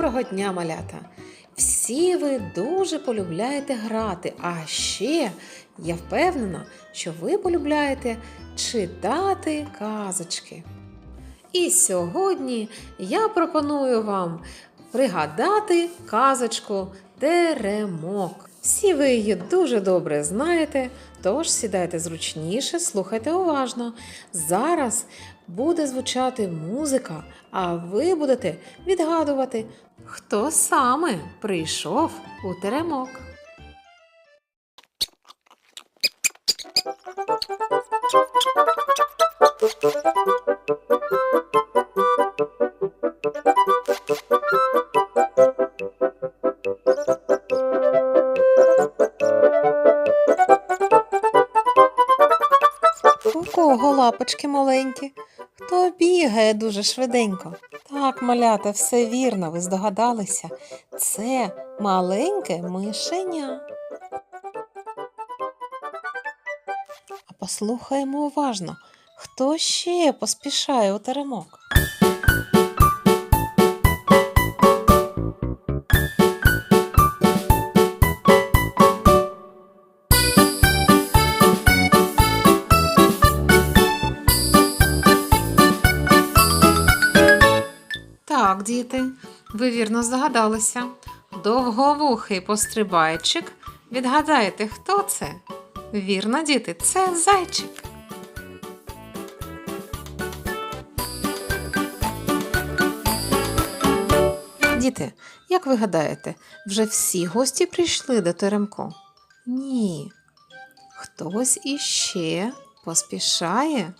Доброго дня, малята! Всі ви дуже полюбляєте грати, а ще я впевнена, що ви полюбляєте читати казочки. І сьогодні я пропоную вам пригадати казочку Теремок. Всі ви її дуже добре знаєте, тож сідайте зручніше, слухайте уважно. Зараз буде звучати музика, а ви будете відгадувати, хто саме прийшов у теремок. У кого лапочки маленькі? Хто бігає дуже швиденько? Так, малята, все вірно, ви здогадалися. Це маленьке мишеня. А послухаємо уважно, хто ще поспішає у теремок? Діти, ви вірно здогадалися. Довговухий пострибайчик. Відгадаєте, хто це? Вірно, діти, це зайчик. Діти, як ви гадаєте, вже всі гості прийшли до теремко? Ні. Хтось іще поспішає.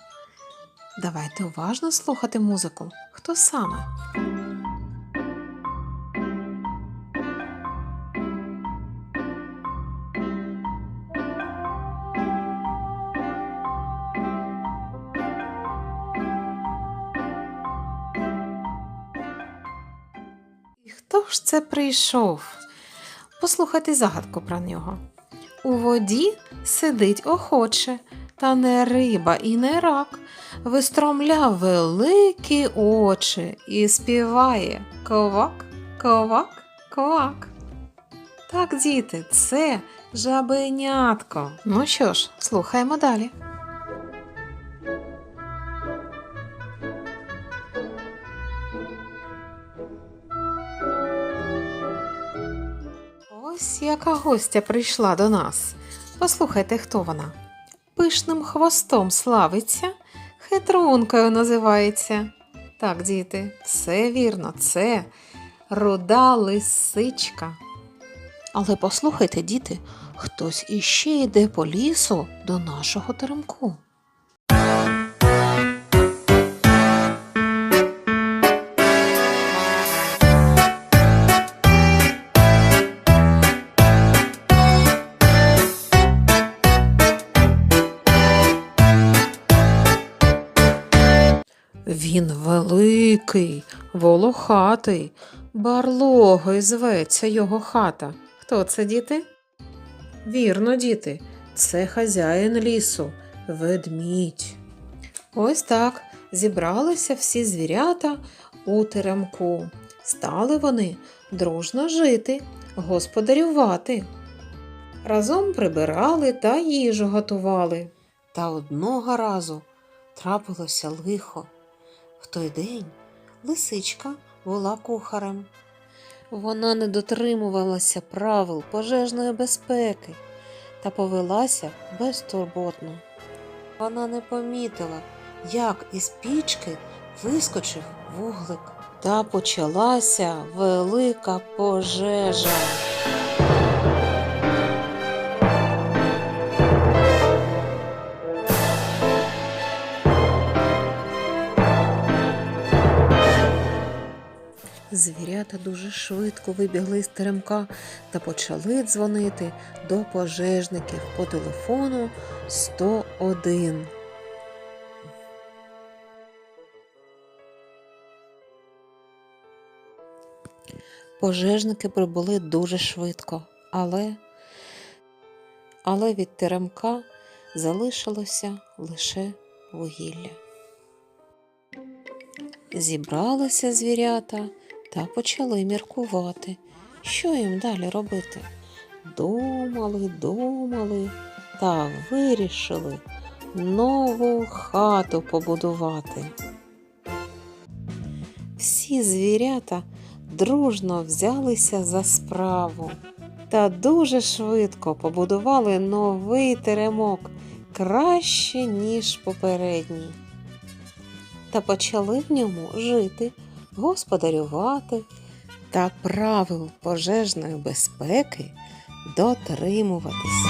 Давайте уважно слухати музику. Хто саме? Ж це прийшов? Послухайте загадку про нього. У воді сидить охоче, та не риба і не рак. Вистромляв великі очі і співає ковак, ковак, ковак. Так, діти, це жабенятко. Ну що ж, слухаємо далі. Ось яка гостя прийшла до нас. Послухайте, хто вона. Пишним хвостом славиться, хитрункою називається. Так, діти, все вірно, це руда лисичка. Але послухайте, діти, хтось іще йде по лісу до нашого теремку. Він великий, волохатий, барлогою зветься його хата. Хто це, діти? Вірно, діти, це хазяїн лісу, ведмідь. Ось так зібралися всі звірята у теремку. Стали вони дружно жити, господарювати. Разом прибирали та їжу готували. Та одного разу трапилося лихо. В той день лисичка була кухарем. Вона не дотримувалася правил пожежної безпеки та повелася безтурботно. Вона не помітила, як із пічки вискочив вуглик. Та почалася велика пожежа. Звірята дуже швидко вибігли з теремка та почали дзвонити до пожежників по телефону 101. Пожежники прибули дуже швидко, але, але від теремка залишилося лише вугілля. Зібралися звірята та почали міркувати, що їм далі робити. Думали, думали та вирішили нову хату побудувати. Всі звірята дружно взялися за справу та дуже швидко побудували новий теремок краще, ніж попередній. Та почали в ньому жити, господарювати та правил пожежної безпеки дотримуватись.